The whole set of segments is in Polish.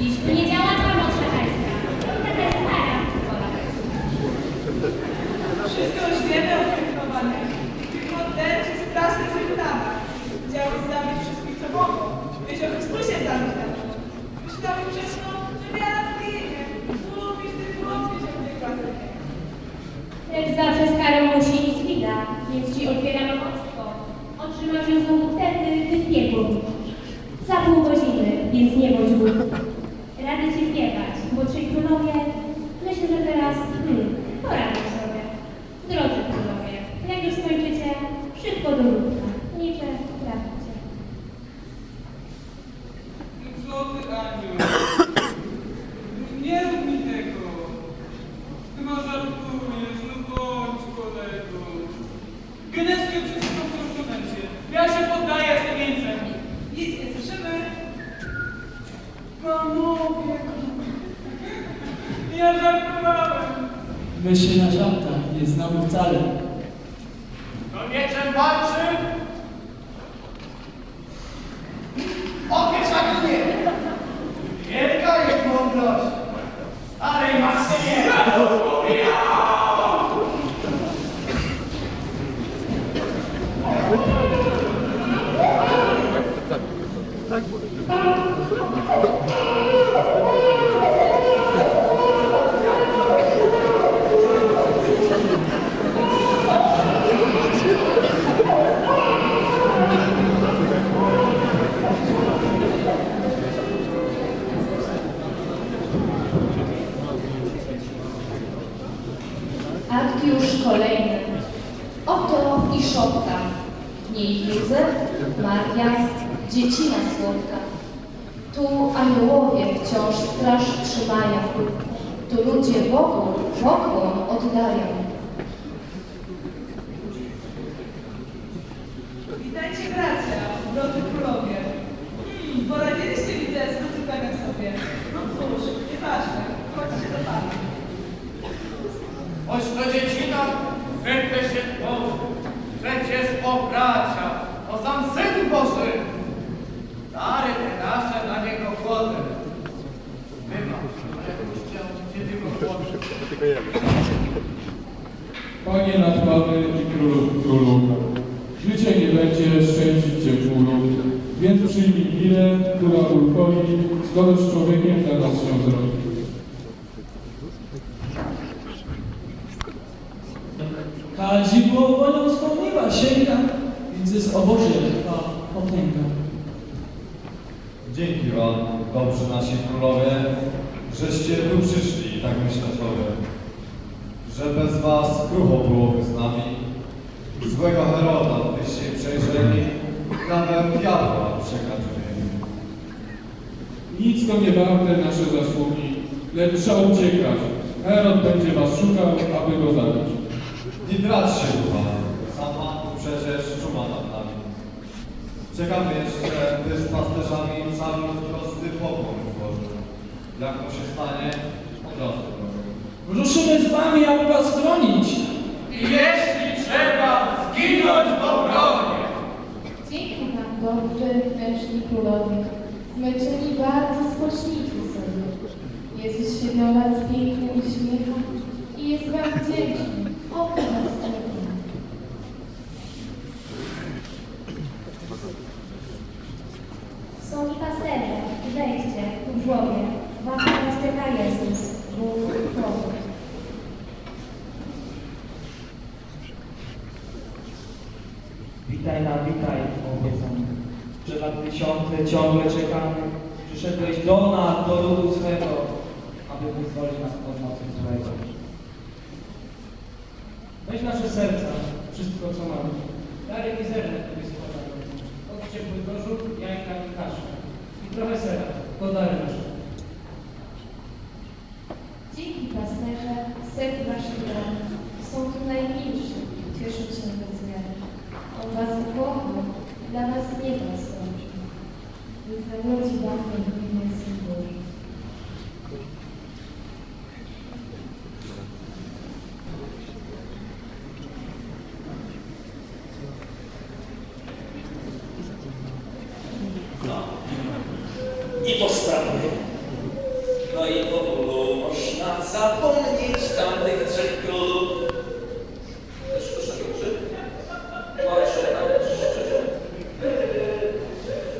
Dziś tu nie działa pomoc szatańska. Taka jest stara szkoła. Wszystko już wiemy o tych chowanych. Tych morderczy, strasznych wyprawach. Chciałeś zabić wszystkich, co mogą. Byś o Chrystusie zamyślał. Myślałeś wczesno, że wiara zginie. Lubisz ty, tej. Lecz zawsze z karą musi więc ci otwiera mamactwo. Otrzymasz ją znowu wtedy, gdy w wrócisz. Za pół godziny, więc nie bądź głupi. Radzę ci zbierać, młodszej królowie. Myślę, że teraz, hmm, poradzisz sobie. Drodzy królowie, jak już skończycie, szybko do ludka. Niczym traficie. Złoty anioł. Nie rób mi tego. Chyba żartujesz, no bądź kolego. Genezję przeciwko konsumencie. Ja się poddaję z wieńcem. Nic nie słyszymy. Panowie, Ja żartowałem. My się na żartach nie znamy wcale. To mieczem walczy? Opiecz na mnie! Wielka jest mądrość! Starej Maksynie! Akt kolejny. Oto i Szotka. W niej Józef, Maria, dziecina słodka. Tu aniołowie wciąż straż trzymają. Tu ludzie Bogu pokłon oddają. Witajcie bracia, drodzy królowie. Hmm, poradziliście widzę z rozrzucaniem sobie. No cóż, nieważne, chodźcie do pana. Boży. Przecież o bracia, o sam Syn Boży. Dary te nasze na niego kłodę. Panie nadpany i królu królu, życie nie będzie szczędzić cię bólu, więc przyjmij minę, która ulkoi, skoro z człowiekiem dla nas się zrobi. Kadzidło sięga, więc jest obozie ta potęga. Dzięki wam, dobrzy nasi królowie, żeście tu przyszli, tak myślę sobie. Że bez was krucho byłoby z nami. Złego Heroda byście przejrzeli, nawet diabła przekraczyli. Nic to nie warte nasze zasługi, lecz trzeba uciekać. Herod będzie was szukał, aby go zabić. Nie drać się ducha, sam Pan tu przecież czuma nad nami. Czekam jeszcze, by z pasterzami cały prosty pokój złożył. Jak to się stanie, od razu. Ruszymy z wami, aby was chronić. I jeśli trzeba zginąć w obronie. Dzięki wam, dobrzy, mężni królowie. Zmęczeni bardzo spocznicy sobie. Jezus siedmiolat z pięknym uśmiechem i jest wam wdzięczny. Oto was czeka. Są i pasterze, wejdźcie, tu w żłobie. Was teraz czeka Bóg. Witaj na witaj, obiecany. Że lat tysiące ciągle czekamy. Przyszedłeś do nas, do ludu swego, aby wyzwolić nas od mocy złego. Weź nasze serca, wszystko co mamy. Dary mizerne Tobie składamy. Od ciepłych gorzów, jajka i kaszy. I trochę sera, to nasze. Set waszych dom są tu najmilszy, cieszą się bez miary. On was ukochał,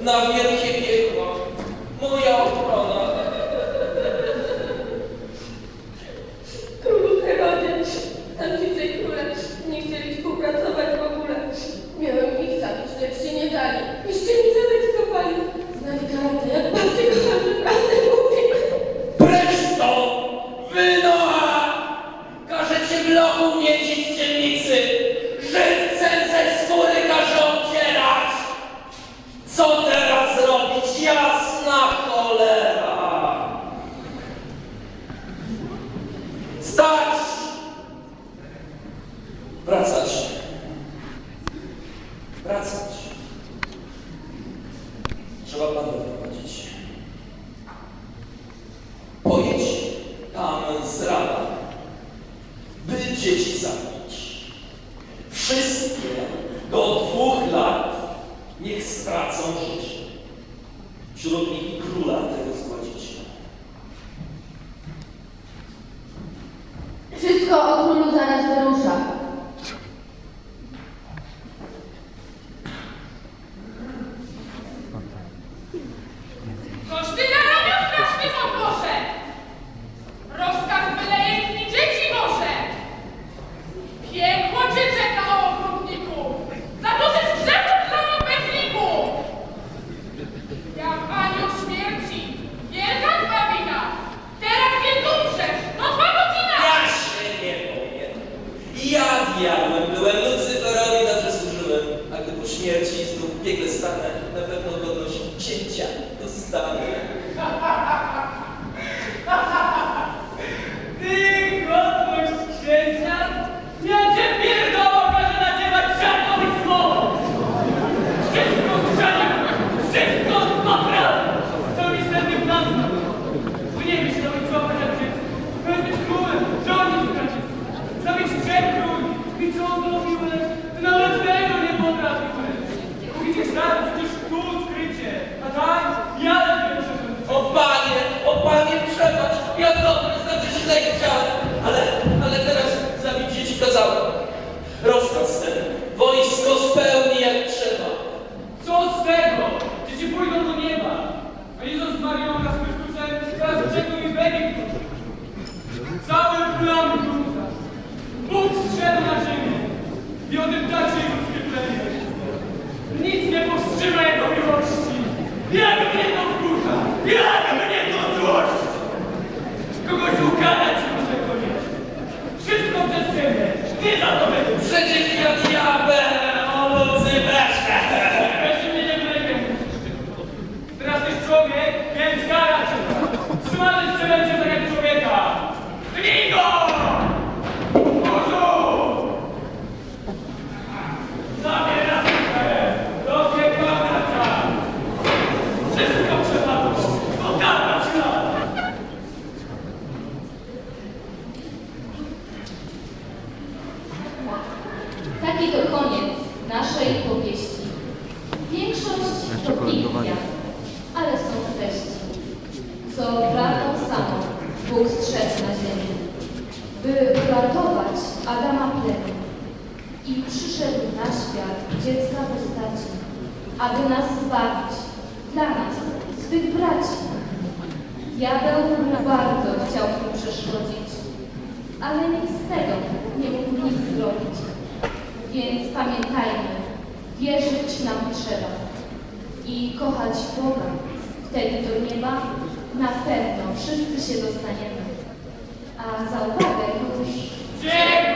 na wielkich dzieci zabić. Wszystkie do dwóch lat niech stracą życie. Wśród nich króla Lady Jones. Uh, świadomy, przecież ofiar, dziecka postaci, aby nas zbawić, dla nas, swych braci. Diabeł bardzo chciał mu przeszkodzić, ale nic z tego nie mógł nic zrobić. Więc pamiętajmy, wierzyć nam trzeba i kochać Boga. Wtedy do nieba na pewno wszyscy się dostaniemy. A za uwagę już... Dziękuję!